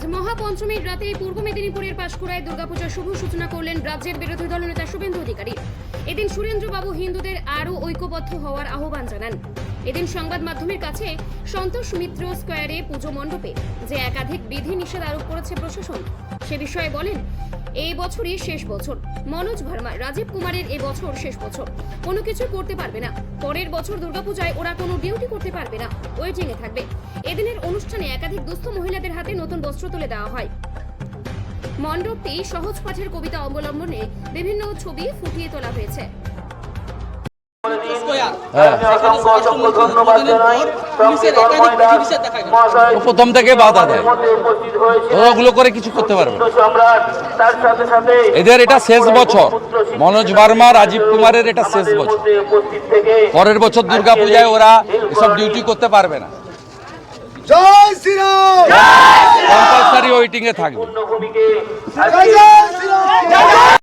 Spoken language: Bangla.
আজ মহাপঞ্চমীর রাতে পূর্ব মেদিনীপুরের পাশকুড়ায় দুর্গাপূজার শুভ সূচনা করলেন রাজ্যের বিরোধী দলনেতা শুভেন্দু অধিকারী। এদিন সুরেন্দ্রবাবু হিন্দুদের আরও ঐক্যবদ্ধ হওয়ার আহ্বান জানান। এদিন সংবাদ মাধ্যমের কাছে সন্তোষ মিত্র স্কোয়ারে পুজো মণ্ডপে যে একাধিক বিধি নিষেধ আরোপ করেছে প্রশাসন, সে বিষয়ে বলেন, এই বছরই শেষ বছর। মনোজ ভার্মা, রাজীব কুমারের এ বছর শেষ বছর। কোনো কিছু করতে পারবে না। পরের বছর দুর্গাপূজায় ওরা কোনো ডিউটি করতে পারবে না। ওয়েটিং এ থাকবে। এদিনের অনুষ্ঠানে একাধিক দুস্থ মহিলাদের হাতে নতুন বস্ত্র তুলে দেওয়া হয়। মণ্ডপটি সহজ পাঠের কবিতা অবলম্বনে বিভিন্ন ছবি ফুটিয়ে তোলা হয়েছে। প্রথম থেকে বাধা দেয় ওগুলো করে কিছু করতে পারবে না। সম্রাট তার সাথে সাথে এদের এটা শেষ বছর। মনোজ বার্মা রাজীব কুমারের এটা শেষ বছর। মধ্যে উপস্থিত থেকে পরের বছর দুর্গাপূজায় ওরা এসব ডিউটি করতে পারবে না। কম্পালসারি ওয়েটিং এ থাকবে।